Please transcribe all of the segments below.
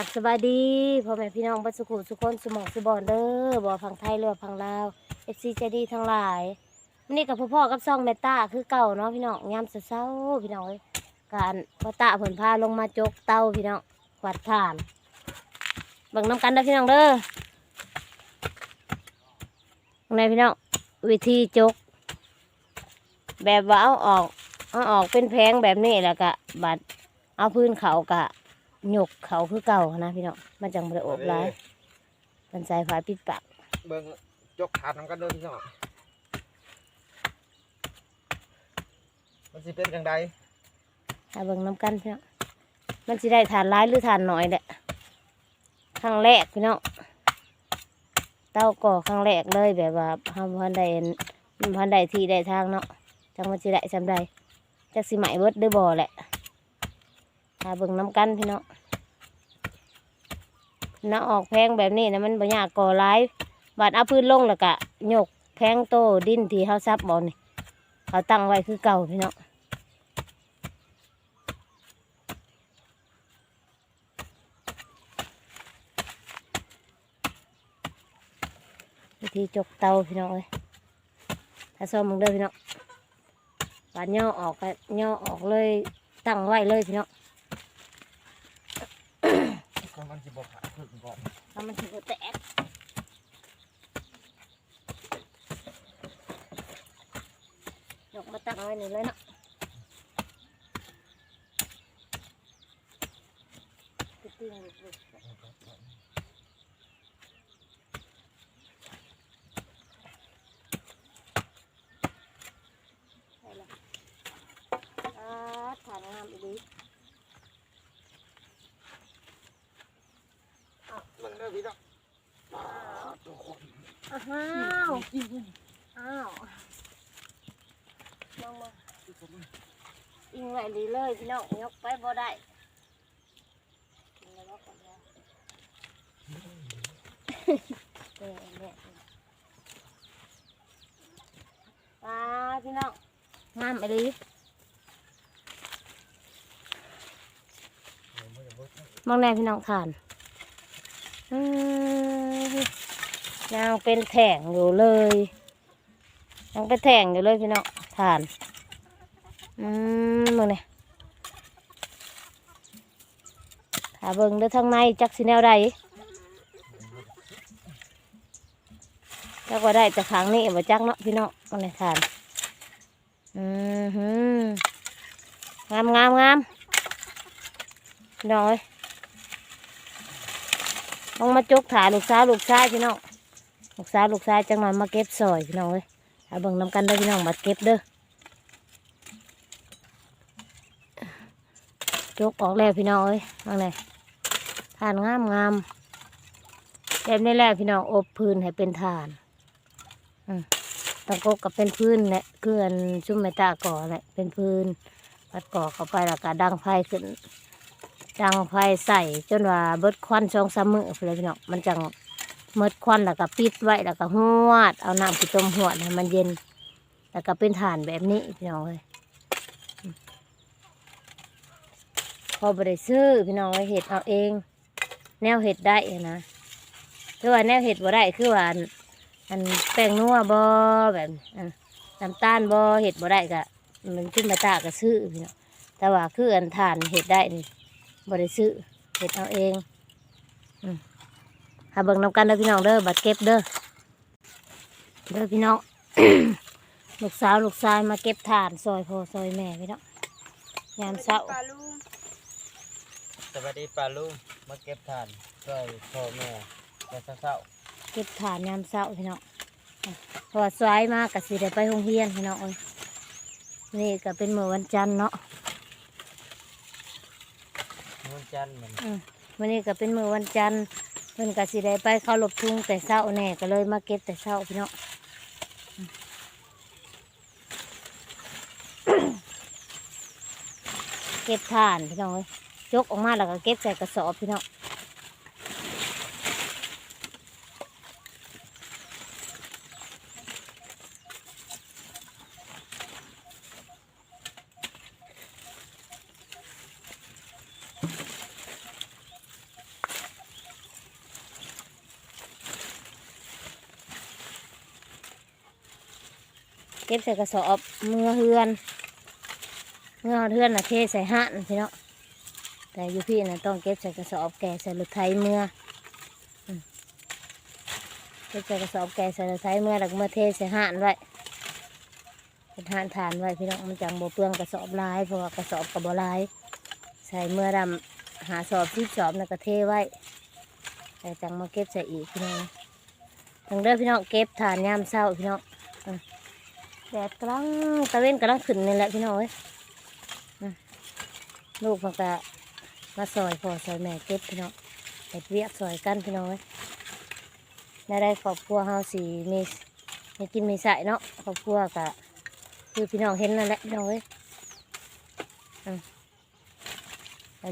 กับสบายดีพ่อแม่พี่น้องบัดสุขุสุคนสมองสุบอนเด้อบ่พังไทยเรือพังลาวเอฟซีใจดีทั้งหลายวันนี้กับพ่อๆกับซองเมตตาคือเก่าเนาะพี่น้องยามเช้าพี่น้องการพ่อตาเพิ่นพาลงมาจกเตาพี่น้องกวาดถ่านบิ่งน้ำกันเด้อพี่น้องเด้อตรงไหนพี่น้องวิธีจก แบบว่าเอาออกเอาออกเป็นแพงแบบนี้แล้วก็บัดเอาพื้นเขากะ หยกเขาคือเก่านะพี่น้องมันจังบริโอบร้ายมันใส่ฝายปิดปากเบิ่งยกถาดน้ำกันเด้อพี่น้องมันสิเป็นจังใดถ้าเบิ่งน้ำกันพี่น้องมันสิได้ทานร้ายหรือทานน้อยแหละครั้งแรกพี่น้องเต้าก่อครั้งแรกเลยแบบว่าทำพันใดพันใดที่ได้ทางเนาะจังมันสิได้จำได้จักสิไหมเบิดได้บ่แหละ ถ้าเบิ่งน้ำกันพี่น้องน้าออกแพงแบบนี้นะมันบ่ยากก่อร้ายบาดเอาพื้นลงแล้วก็ยกแพงโตดินที่เขาซับบ่นี่เขาตั้งไว้คือเก่าพี่น้องวิธีจกเตาพี่น้องเอ้ยถ้าซ้อมมึงเด้อพี่น้องปาดย่อออกก็ย่อออกเลยตั้งไว้เลยพี่น้อง ก่อนมันจะบ่ขาขึ้นก่อนทำมันถึงจะแตกยกมาตั้งไว้นี่เลยเนาะติ๊งติ๊งลูกๆใช่แล้วอ่าฐานงามอีกดี เบิ่งเด้อพี่น้องอ้าวตัวคน อ้าวอ้าวลงมาอิงไว้ดีเลยพี่น้องยกไปบ่ได้กินแล้วก็ก่อนนะเออเนี่ยปลาพี่น้องงามไปเลยมองแน่พี่น้องทานอื มยังเป็นแถงอยู่เลยยังเป็นแถงอยู่เลยพี่น้องทาน อืมมึงเนี่ยถ้าเบิ่งเด้อทางในจักสิแนวใดจักว่าได้แต่ครั้งนี้บ่จักเนาะพี่น้องมึงเนี่ยทาน อืมหืงามงามงามพี่น้องเอ้ยลงมาจกถาลูกสาวลูกชายพี่น้อง ลูกสาวลูกชายจังหน่อยมาเก็บซอยพี่น้องเอ้ยถ้าเบิ่งน้ำกันเด้อพี่น้องมาเก็บเด้อจกออกแล้วพี่น้องเอ้ยมาเลยทานงามงามแบบนี้แหละพี่น้องอบพื้นให้เป็นทานอืมตะกกกับเป็นพื้นแหละเกลื่อนชุ่มไม่ตาก่อแหละเป็นพื้นปัดก่อเข้าไปแล้วก็ดังไฟขึ้น ดังไฟใส่จนว่าเบิดควันช่องสามมือเลยพี่น้องมันจัง มดควันแล้วก็ปิดไว้แล้วก็หวด เอาน้ำที่ต้มหวดให้มันเย็น แล้วก็เป็นฐานแบบนี้พี่น้องเลยพอบริซื้อพี่น้องเห็ดเอาเอง แนวเห็ดได้นะคือว่าแนวเห็ดบ่ได้คือว่าอันแป้งนัวบ่แบบน้ำตาลบ่เห็ดบ่ได้ก็มันขึ้นมาตาก็ซื้อพี่น้องแต่ว่าคืออันทานเห็ดได้นี่บ่ได้ซื้อเห็ดเอาเอง หาเบิ่งนำกันเด้อพี่น้องเด้อบัดเก็บเด้อเด้อพี่น้องลูกสาวลูกชายมาเก็บถ่านซอยพ่อซอยแม่พี่น้องยามเช้าปลาลุงสวัสดีป้าลุงมาเก็บทานช่วยพ่อแม่แต่เช้าเก็บฐานยามเช้าพี่น้องอะเพอสายมากก็สิได้ไปโรงเรียนพี่น้องเอ้ยนี่ก็เป็นมื้อวันจันทร์เนาะๆนวลจันทร์เหมือนอืมวันนี้ก็เป็นมื้อวันจันทร์ เพิ่นก็สิได้ไปเข้าหลบทุ่งแต่เศร้าแน่ก็เลยมาเก็บแต่เศร้าพี่น้องเก็บฐานพี่น้องเอ้ยยกออกมาแล้วก็เก็บใส่กระสอบพี่น้อง เก็บใส่กระสอบเมื่อเฮือน เมื่อเฮือนนะเทใส่ห่านพี่เนาะแต่อยู่พี่น่ะต้องเก็บใส่กระสอบแก่ใส่รถไถเมื่อเก็บใส่กระสอบแก่ใส่รถไถเมื่อแล้วก็เมื่อเทใส่ห่านไว้เป็นห่านทานไว้พี่น้องมันจังโบเปลืองกระสอบลายเพราะว่ากระสอบกับบ่หลาย ใส่เมื่อดำหาสอบที่สอบนะก็เทไว้แต่จังมาเก็บใส่อีกพี่น้องทางเด้อพี่น้องเก็บทานยามเช้าพี่น้องอ แดดกำลังตะเวนกำลังขึ้นนี่แหละพี่น้องเอ้ยลูกมันก็มาซอยพ่อซอยแม่เก็บพี่น้องเห็ดเวียกซอยกันพี่น้องเอ้ยในได้ครอบครัวเฮาสีมีมีกินมีใส่เนาะครอบครัวก็คือพี่น้องเห็นนั่นแหละพี่น้องเอ้ย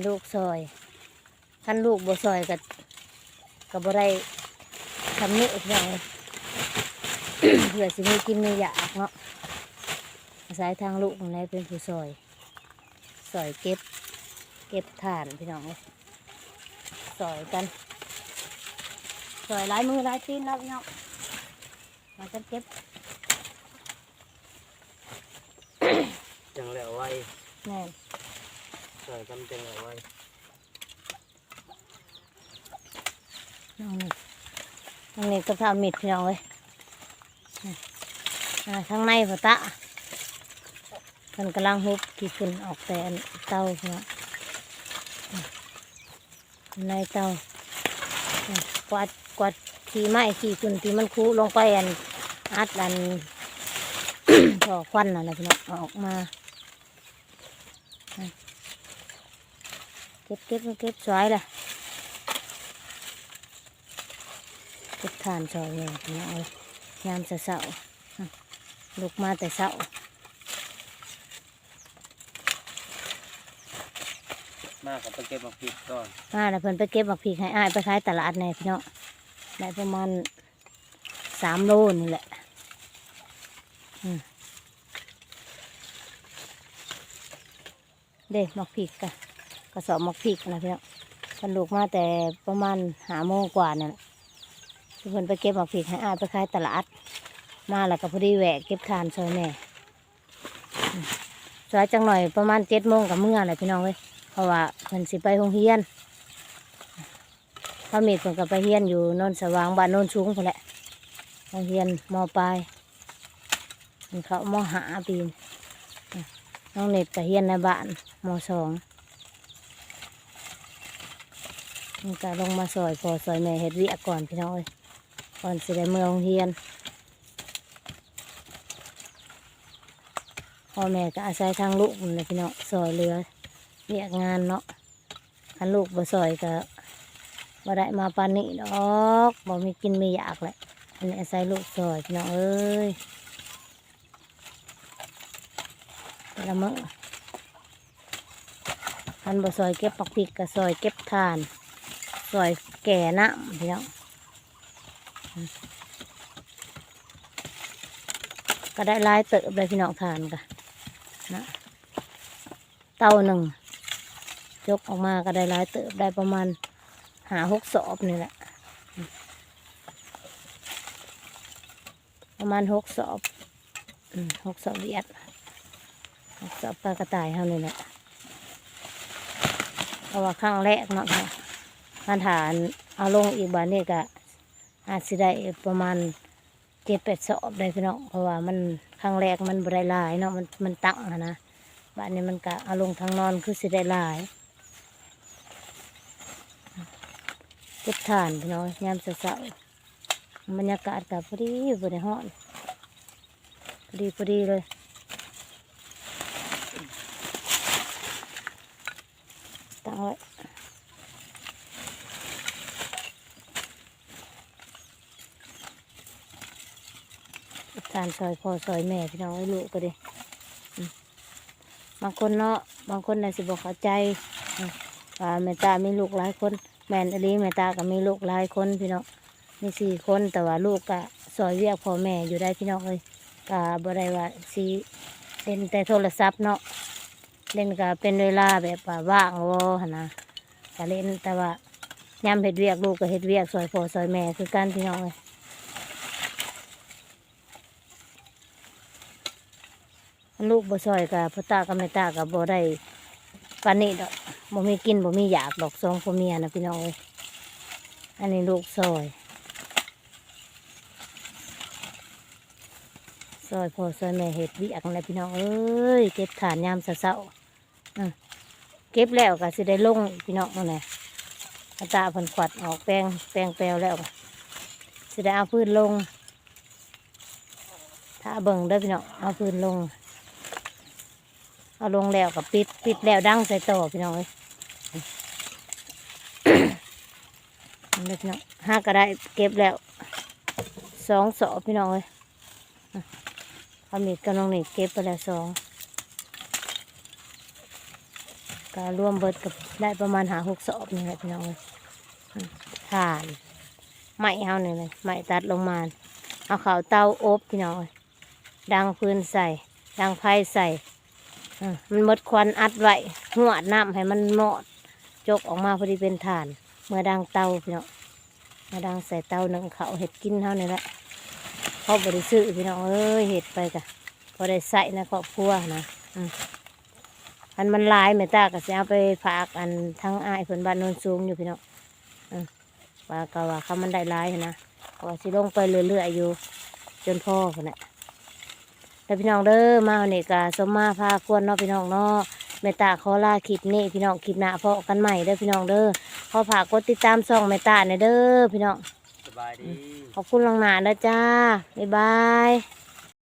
ลูกซอยท่านลูกบ่ซอยกับกับบ่ได้ทำนี่อีกอย่างเลย เพื่อสิมีกินมีอยากเนาะอาศัยทางลูกของนายเป็นผู้ซอยซอยเก็บ เก็บถ่านพี่น้องเลยซอยกันซอยหลายมือหลายตีนแล้วพี่น้องมากันเก็บจังแล้วไว้แน่นช่วยกันจังแล้วไว้น้องนี่น้องนี่ก็ทำมิดพี่น้องเลยอะอ่า ข้างในพอตะมันกำลังฮุบกี่ขึ้นออกแต่เตาพี่น้องอะในเตากวาดกวาดขีไม้ขี่ขึ้นที่มันคูลงไปอันอัดอันต่อควันน่ะนะพี่น้องออกมาเก็บเก็บเก็บสวยเลยเก็บทานซอยเนี่ยพี่น้องเลยยามเสาๆอะ ลุกมาแต่เสามากกับไปเก็บมาพริกก่อนมาแล้วเพิ่นไปเก็บบักพริกให้อ้ายไปขายตลาดแน่พี่น้องได้ประมาณสามโลนี่แหละอืมเด็กมักพริกกะกระสอบมักพริกนะพี่น้องเพิ่นลูกมาแต่ประมาณหาโมงกว่านั่นแหละที่เพิ่นไปเก็บมักพริกให้อ้ายไปขายตลาด มาแล้วก็พอดีแหวะเก็บทานซอยแม่ซอยจังหน่อยประมาณเจ็ดโมงกับเมื่อแหละพี่น้องเว้ยเพราะว่าเพิ่นสิไปโรงเรียนพระเมธเพิ่นก็ไปเรียนอยู่โนนสว่างบ้านโนนสูงพุ่นแหละโรงเรียนมปลายเขามหาปีนน้องเน็ตก็เรียนในบ้านมสองมันก็ลงมาซอยพอซอยแม่เฮ็ดเวิก่อนพี่น้องเอ้ยก่อนสิได้เมืองเรียน พ่อแม่ก็อาศัยทางลูกนั่นแหละพี่น้องซอยเรือเรียกงานเนาะคันลูกบ่ซอยก็บ่ได้มาปานนี้ดอกบ่มีกินมีอยากแหละอันนี้อาศัยลูกซอยพี่น้องเอ้ยแต่ละมื้อคันบ่ซอยเก็บปักพริกก็ซอยเก็บทานซอยแก่น้ำพี่น้องก็ได้หลายเติบเลยพี่น้องทานกัน นะเต้าหนึ่งยกออกมาก็ได้หลายเติบได้ประมาณหาหกสอบนี่แหละ ประมาณหกสอบหกสอบเวียดหกสอบปลากระต่ายเท่านี้แหละเพราะว่าครั้งแรกเนาะค่ะมาฐานเอาลงอีกบานนี่ก็อาจสิได้ประมาณ เจ็บแปดสอบได้พี่น้องเพราะว่ามันครั้งแรกมันบได้ลายเนาะมันมันตั้งอะนะบ้านนี้มันกะเอาลงทางนอนคือสิได้ลายเก็บฐานพี่น้อยยามเสาๆบรรยากาศกับพอดีบริห้อนพอดีพอดีเลยตั้งไว้เก็บถ่านซอยพ่อซอยแม่พี่น้องไอ้ลูกก็ดีบางคนเนาะบางคนน่ะสิบอกเข้าใจอืมว่าแม่ตามีลูกหลายคน แม่นอลีแม่ตาก็มีลูกหลายคนพี่น้องมีสี่คนแต่ว่าลูกก็ซอยเรียกพ่อแม่อยู่ได้พี่น้องเลยก็บ่ได้ว่าสีเล่นแต่โทรศัพท์เนาะเล่นก็เป็นเวลาแบบว่าว่างวหนนะก็เล่นแต่ว่ายามเห็ดเวียกลูกก็เห็ดเวียกซอยพ่อซอยแม่คือกันพี่น้องเลย อัน ลูกบ่ซอยกับพ่อตากับแม่ตากับบ่ได้ปานนี้ดอกบ่มีกินบ่มีอยากดอกสองพ่อเมียนะพี่น้องเอ้ยอันนี้ลูกซอยซอยพ่อซอยแม่เห็ดวิอักอะไรพี่น้องเอ้ยเก็บฐานยามเช้าๆอืมเก็บแล้วก็สิได้ลงพี่น้องนั่นแหละอาตาเพิ่นขวัดออกแปลงแปลงแปลวแล้วสิได้เอาพื้นลง ถ้าเบิ่งเด้พี่น้องเอาพื้นลง เอาลงแล้วก็ปิดปิดแล้วดังใส่ต่อพี่น้องเอ้ยนนี้พี่น้องห้าก็ได้เก็บแล้วสองสอพี่น้องเอ้ยเอามีดกับน้องนี่เก็บไปแล้วสองก็รวมเบิดกับได้ประมาณหาหกสอบนี่แหละพี่น้องเลยถ่านไม้เอาเนี่ยเลยไม้ตัดลงมา เอาเขาวเตาอบพี่น้องเลยดังพื้นใส่ดังไฟใส่ มันมดควันอัดไว้หัวน้ำให้มันหมดจกออกมาพอดีเป็นฐาน เมื่อดังเตาพี่น้องเมื่อดังใส่เตาหนึ่งเขาเห็ดกินเท่านี้แหละเขาบริสุทธิ์พี่น้องเอ้ยเห็ดไปกะพอได้ใส่ในครอบครัวนะอันมันลายแม่ตาก็จะเอาไปฝากอันทั้งอ้ายเพิ่นบ้านโนนสูงอยู่พี่น้องว่าก็ว่าเขามันได้ลายนะว่าสิลงไปเรื่อยๆอยู่ จนพ่อคนน่ะ แล้วพี่น้องเด้อมาเนี่ยกะสมมาพาควรเนาะพี่น้องเนาะแม่ตาขอลาคลิปนี้พี่น้องคลิปหน้าพอกันใหม่เด้อพี่น้องเด้อขอฝากกดติดตามช่องแม่ตาเนี่ยเด้อพี่น้องสบายดีขอบคุณลังหนานะจ้าบ๊ายบาย